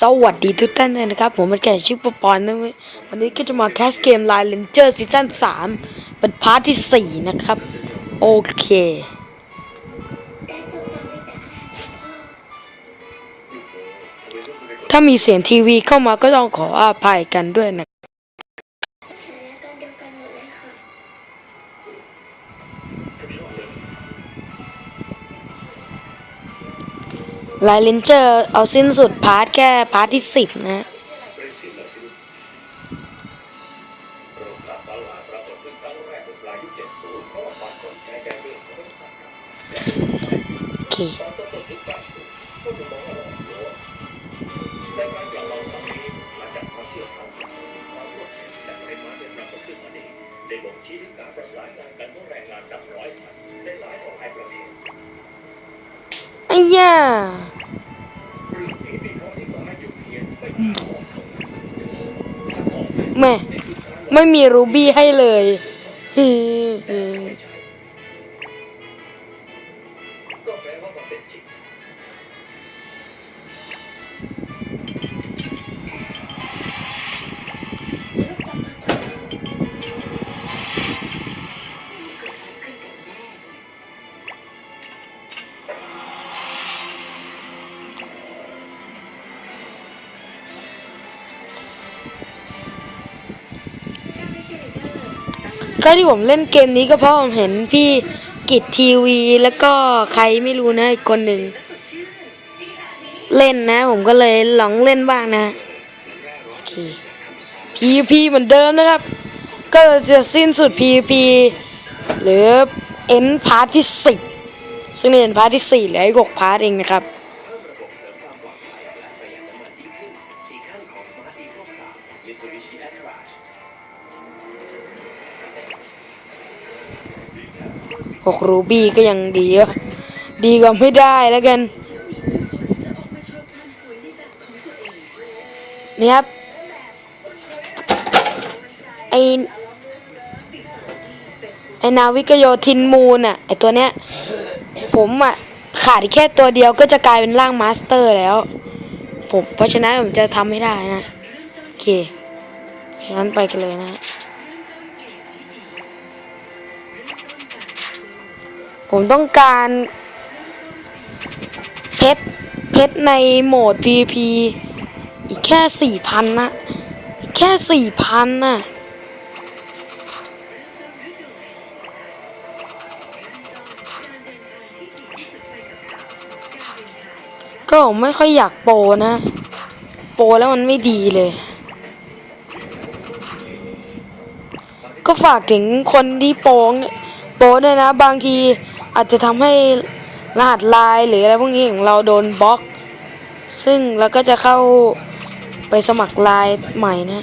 สวัสดีทุกท่านเลยนะครับ ผมเป็นแก่ชื่อปปอนนะวันนี้ก็จะมาแคสเกมไลน์เลนเจอร์ซีซั่นสามเป็นพาร์ทที่สี่นะครับ โอเค ถ้ามีเสียงทีวีเข้ามาก็ต้องขออภัยกันด้วยนะ ไลน์เลนเจอร์เอาสิ้นสุดพาร์ทแค่พาร์ทที่สิบนะโอเคได้บ่งชี้ถึงการประสานงานกันของแรงงานนับร้อยพันในหลายต่อหลายประเทศไอ้ แม่ไม่มีรูบี้ให้เลย ก็ที่ผมเล่นเกมนี้ก็เพราะผมเห็นพี่กิจทีวี แล้วก็ใครไม่รู้นะอีกคนหนึ่งเล่นนะ ผมก็เลยลองเล่นบ้างนะโอเค PVP เหมือนเดิมนะครับ ก็จะสิ้นสุด PVP หรือเอ็นพาร์ทที่สิบซึ่งในเอ็นพาร์ทที่สี่เหลืออีกหกพาร์ทเองนะครับ กรูบี้ก็ยังดีวะดีกว่าไม่ได้แล้วกันนี่ครับไอไอนาวิกโยธินมูนอะไอตัวเนี้ย ผมอะขาดแค่ตัวเดียวก็จะกลายเป็นร่างมาสเตอร์แล้ว ผมเพราะฉะนั้นผมจะทำให้ได้นะ โอเคฉะนั้นไปกันเลยนะ ผมต้องการเพชรเพชรในโหมด PVP อีกแค่สี่พันนะ อีกแค่สี่พันนะก็ผมไม่ค่อยอยากโปนะ โปแล้วมันไม่ดีเลย ก็ฝากถึงคนที่โปงโปด้วยนะ บางที อาจจะทำให้รหัสไลน์หรืออะไรพวกนี้ของเราโดนบล็อก ซึ่งเราก็จะเข้าไปสมัครไลน์ใหม่นะ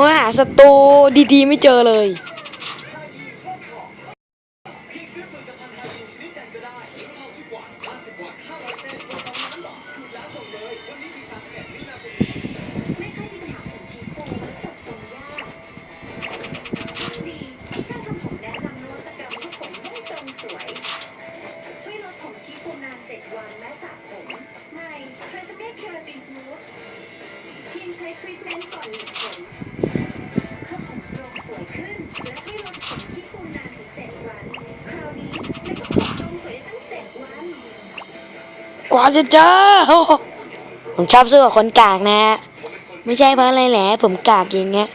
ว่าหาศัตรูดีๆไม่เจอเลย ว่าจะเจอ ผมชอบสู้กับคนกากนะไม่ใช่เพราะอะไรแหละ ผมกากอย่างเงี้ย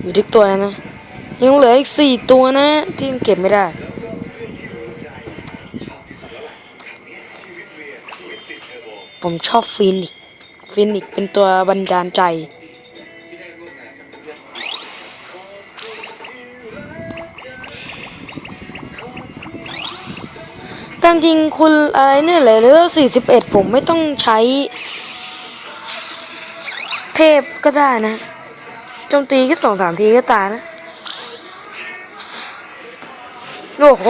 อยู่ทุกตัวแล้วนะ ยังเหลืออีกสี่ตัวนะ ที่ยังเก็บไม่ได้ ผมชอบฟินิกฟินิกเป็นตัวบันดาลใจ ตามจริงคุณอะไรเนี่ยเลยเลเวลสี่สิบเอ็ดผมไม่ต้องใช้ เทพก็ได้นะโจมตีแค่สองสามทีก็ตายนะโอ้โห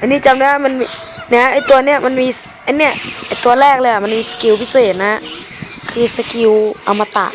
อันนี้จำได้มันมีเนี่ยไอตัวเนี้ยมันมีไอเนี้ยไอตัวแรกเลยอะมันมีสกิลพิเศษนะ คือสกิลอมตะ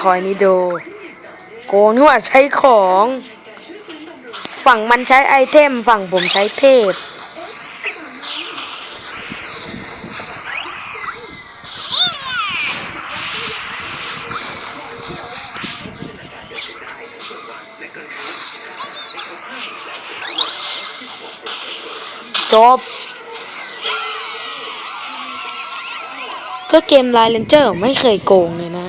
ทอยนิโด โกงนี่ว่าใช้ของ ฝั่งมันใช้ไอเทม ฝั่งผมใช้เทพ จบก็เกมไลน์เลนเจอร์ไม่เคยโกงเลยนะ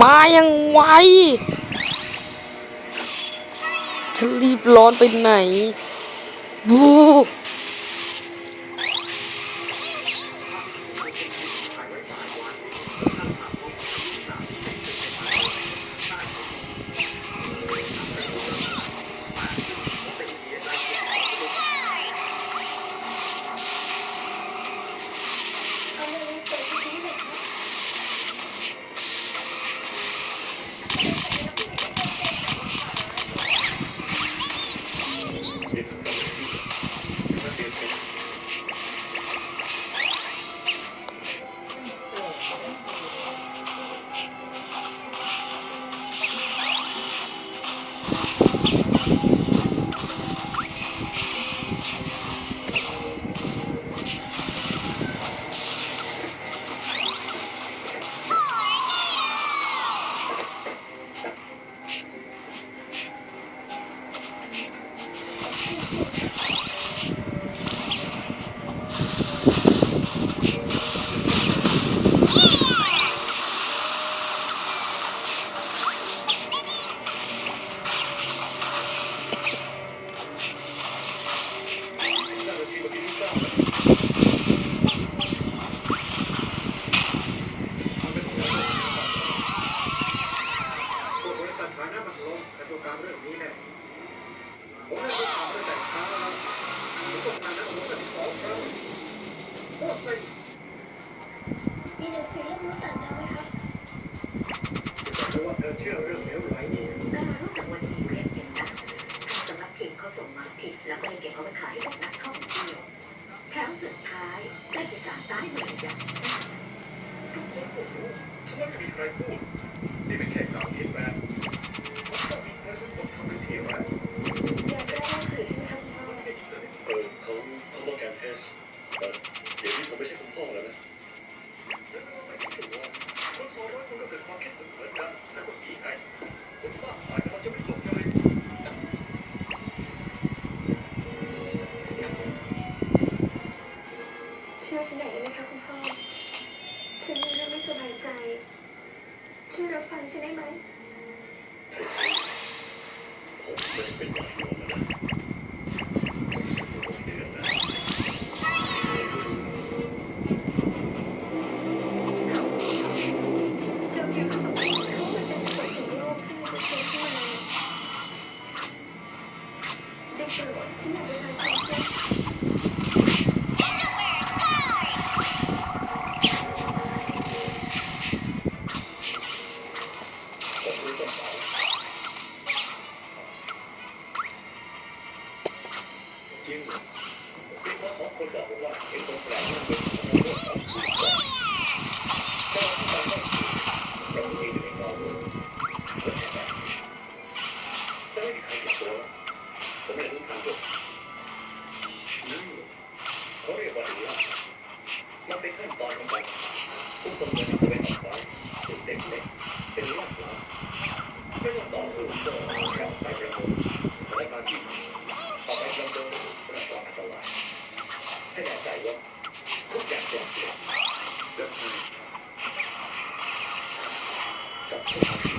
มายังไวฉันรีบร้อนไปไหนบู 我可确认没有。 เขาเขาต้องการเทสแต่เดี๋ยวนี้ผมไม่ใช่คุณพ่อแล้วนะไม่ใช่คุณพ่อคนสองร้อยคนก็เกิดความคิดเหมอนกันแต่คนผีไงคนบ้าหายเขาจะไม่หลงเช่วยฉันหน่อยได้ไหมคะคุณพ่อ ฉันมีเรื่องไม่สบายใจ ช่วยรับฟังฉันได้ไหมผมไม่เป็นไร เขาเรียกว่าหรือมันเป็นขั้นตอนของการผู้คนเดินไปเป็นสายสุดเด็กเล็กเป็นลักษณะไม่ต้องต่อสู้ต่อการไปประมูลและการที่ต่อไปประมูลประกอบอันตรายให้แน่ใจว่าทุกอย่างปลอดภัยและมีกับทุกที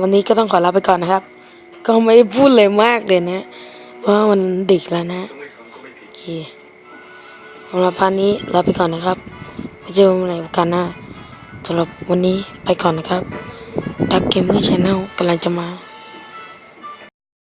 วันนี้ก็ต้องขอลาไปก่อนนะครับ ก็ไม่พูดเลยมากเลยนะ เพราะมันดึกแล้วนะโอเคสำหรับพันนี้ลาไปก่อนนะครับไว้เจอกันในโอกาสหน้าสำหรับวันนี้ไปก่อนนะครับดักเกมเมอร์ชาแนลกำลังจะมา